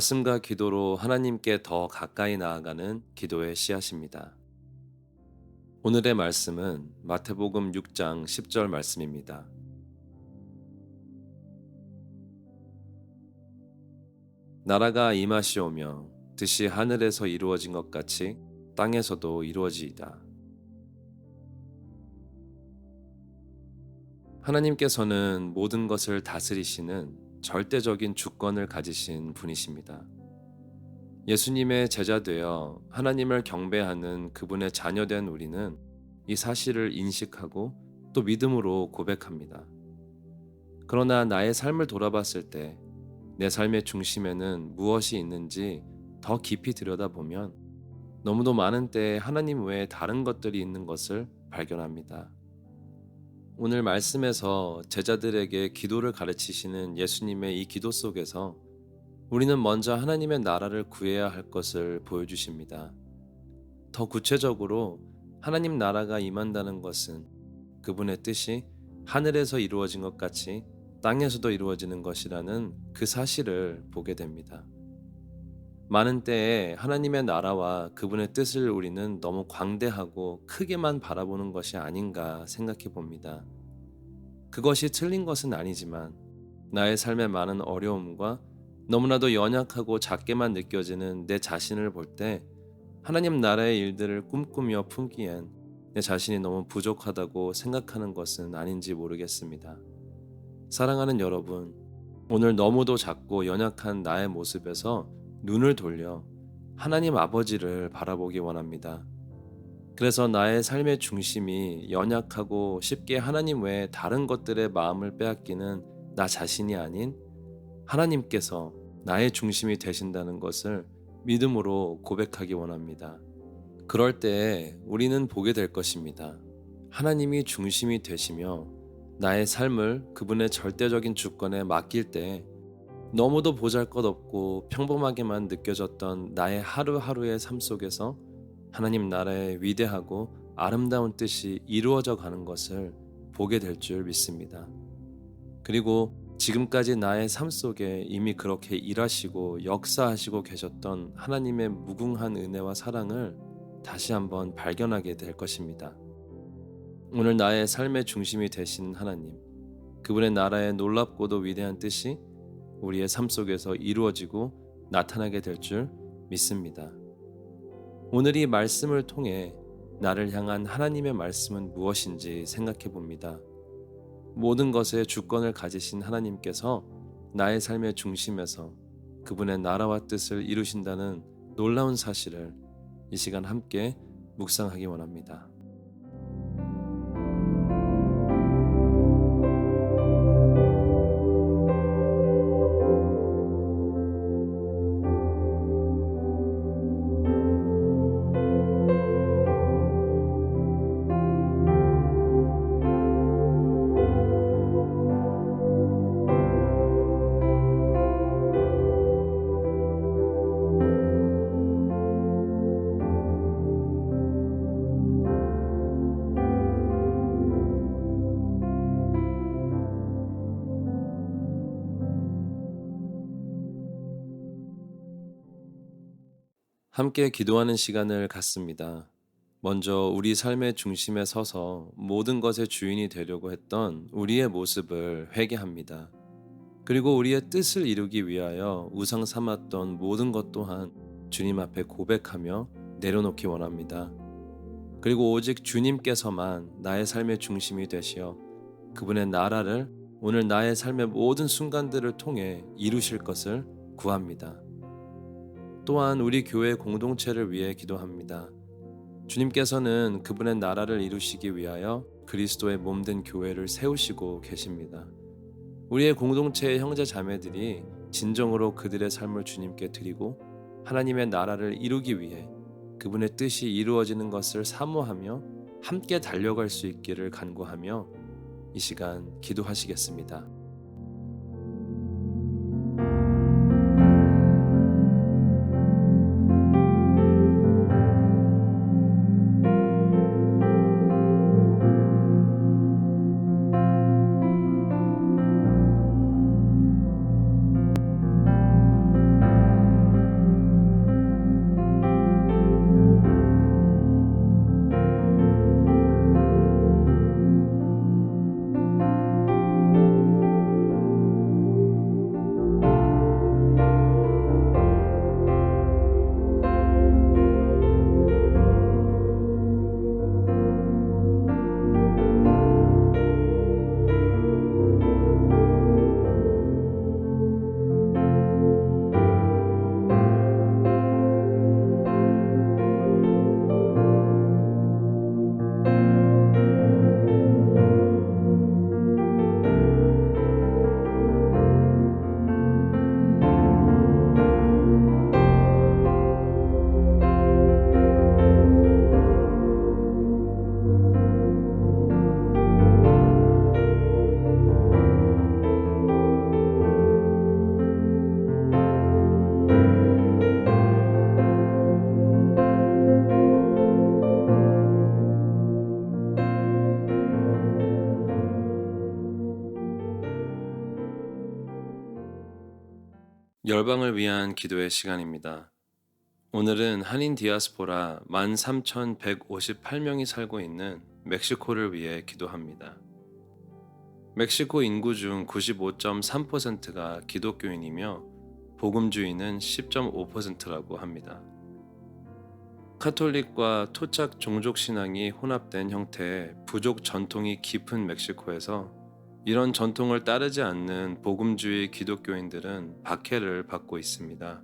말씀과 기도로 하나님께 더 가까이 나아가는 기도의 씨앗입니다. 오늘의 말씀은 마태복음 6장 10절 말씀입니다. 나라가 임하시오며 뜻이 하늘에서 이루어진 것 같이 땅에서도 이루어지이다. 하나님께서는 모든 것을 다스리시는 절대적인 주권을 가지신 분이십니다. 예수님의 제자 되어 하나님을 경배하는 그분의 자녀된 우리는 이 사실을 인식하고 또 믿음으로 고백합니다. 그러나 나의 삶을 돌아봤을 때 내 삶의 중심에는 무엇이 있는지 더 깊이 들여다보면 너무도 많은 때에 하나님 외에 다른 것들이 있는 것을 발견합니다. 오늘 말씀에서 제자들에게 기도를 가르치시는 예수님의 이 기도 속에서 우리는 먼저 하나님의 나라를 구해야 할 것을 보여주십니다. 더 구체적으로 하나님 나라가 임한다는 것은 그분의 뜻이 하늘에서 이루어진 것 같이 땅에서도 이루어지는 것이라는 그 사실을 보게 됩니다. 많은 때에 하나님의 나라와 그분의 뜻을 우리는 너무 광대하고 크게만 바라보는 것이 아닌가 생각해 봅니다. 그것이 틀린 것은 아니지만 나의 삶의 많은 어려움과 너무나도 연약하고 작게만 느껴지는 내 자신을 볼 때 하나님 나라의 일들을 꿈꾸며 품기엔 내 자신이 너무 부족하다고 생각하는 것은 아닌지 모르겠습니다. 사랑하는 여러분, 오늘 너무도 작고 연약한 나의 모습에서 눈을 돌려 하나님 아버지를 바라보기 원합니다. 그래서 나의 삶의 중심이 연약하고 쉽게 하나님 외에 다른 것들의 마음을 빼앗기는 나 자신이 아닌 하나님께서 나의 중심이 되신다는 것을 믿음으로 고백하기 원합니다. 그럴 때 우리는 보게 될 것입니다. 하나님이 중심이 되시며 나의 삶을 그분의 절대적인 주권에 맡길 때 너무도 보잘 것 없고 평범하게만 느껴졌던 나의 하루하루의 삶 속에서 하나님 나라의 위대하고 아름다운 뜻이 이루어져 가는 것을 보게 될 줄 믿습니다. 그리고 지금까지 나의 삶 속에 이미 그렇게 일하시고 역사하시고 계셨던 하나님의 무궁한 은혜와 사랑을 다시 한번 발견하게 될 것입니다. 오늘 나의 삶의 중심이 되신 하나님, 그분의 나라의 놀랍고도 위대한 뜻이 우리의 삶 속에서 이루어지고 나타나게 될 줄 믿습니다. 오늘 이 말씀을 통해 나를 향한 하나님의 말씀은 무엇인지 생각해 봅니다. 모든 것에 주권을 가지신 하나님께서 나의 삶의 중심에서 그분의 나라와 뜻을 이루신다는 놀라운 사실을 이 시간 함께 묵상하기 원합니다. 함께 기도하는 시간을 갖습니다. 먼저 우리 삶의 중심에 서서 모든 것의 주인이 되려고 했던 우리의 모습을 회개합니다. 그리고 우리의 뜻을 이루기 위하여 우상 삼았던 모든 것 또한 주님 앞에 고백하며 내려놓기 원합니다. 그리고 오직 주님께서만 나의 삶의 중심이 되시어 그분의 나라를 오늘 나의 삶의 모든 순간들을 통해 이루실 것을 구합니다. 또한 우리 교회 공동체를 위해 기도합니다. 주님께서는 그분의 나라를 이루시기 위하여 그리스도의 몸된 교회를 세우시고 계십니다. 우리의 공동체의 형제 자매들이 진정으로 그들의 삶을 주님께 드리고 하나님의 나라를 이루기 위해 그분의 뜻이 이루어지는 것을 사모하며 함께 달려갈 수 있기를 간구하며 이 시간 기도하시겠습니다. 열방을 위한 기도의 시간입니다. 오늘은 한인 디아스포라 13,158명이 살고 있는 멕시코를 위해 기도합니다. 멕시코 인구 중 95.3%가 기독교인이며 복음주의는 10.5%라고 합니다. 카톨릭과 토착 종족 신앙이 혼합된 형태의 부족 전통이 깊은 멕시코에서 이런 전통을 따르지 않는 복음주의 기독교인들은 박해를 받고 있습니다.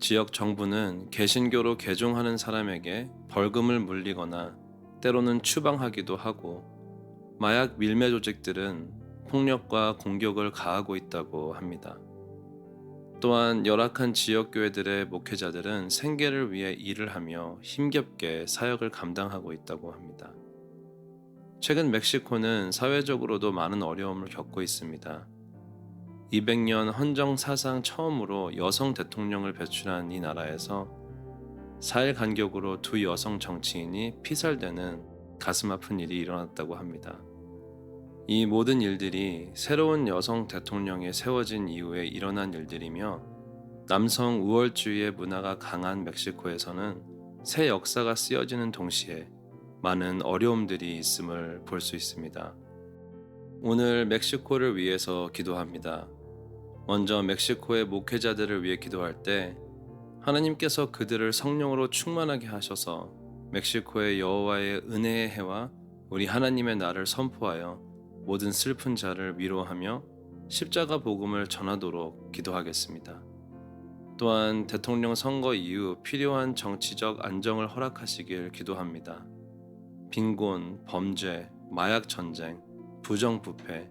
지역 정부는 개신교로 개종하는 사람에게 벌금을 물리거나 때로는 추방하기도 하고 마약 밀매 조직들은 폭력과 공격을 가하고 있다고 합니다. 또한 열악한 지역 교회들의 목회자들은 생계를 위해 일을 하며 힘겹게 사역을 감당하고 있다고 합니다. 최근 멕시코는 사회적으로도 많은 어려움을 겪고 있습니다. 200년 헌정 사상 처음으로 여성 대통령을 배출한 이 나라에서 4일 간격으로 두 여성 정치인이 피살되는 가슴 아픈 일이 일어났다고 합니다. 이 모든 일들이 새로운 여성 대통령이 세워진 이후에 일어난 일들이며 남성 우월주의의 문화가 강한 멕시코에서는 새 역사가 쓰여지는 동시에 많은 어려움들이 있음을 볼 수 있습니다. 오늘 멕시코를 위해서 기도합니다. 먼저 멕시코의 목회자들을 위해 기도할 때 하나님께서 그들을 성령으로 충만하게 하셔서 멕시코의 여호와의 은혜의 해와 우리 하나님의 날을 선포하여 모든 슬픈 자를 위로하며 십자가 복음을 전하도록 기도하겠습니다. 또한 대통령 선거 이후 필요한 정치적 안정을 허락하시길 기도합니다. 빈곤, 범죄, 마약 전쟁, 부정부패,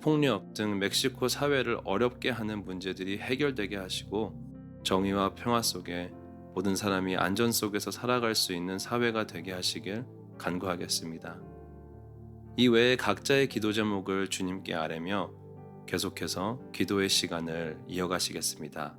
폭력 등 멕시코 사회를 어렵게 하는 문제들이 해결되게 하시고 정의와 평화 속에 모든 사람이 안전 속에서 살아갈 수 있는 사회가 되게 하시길 간구하겠습니다. 이 외에 각자의 기도 제목을 주님께 아뢰며 계속해서 기도의 시간을 이어가시겠습니다.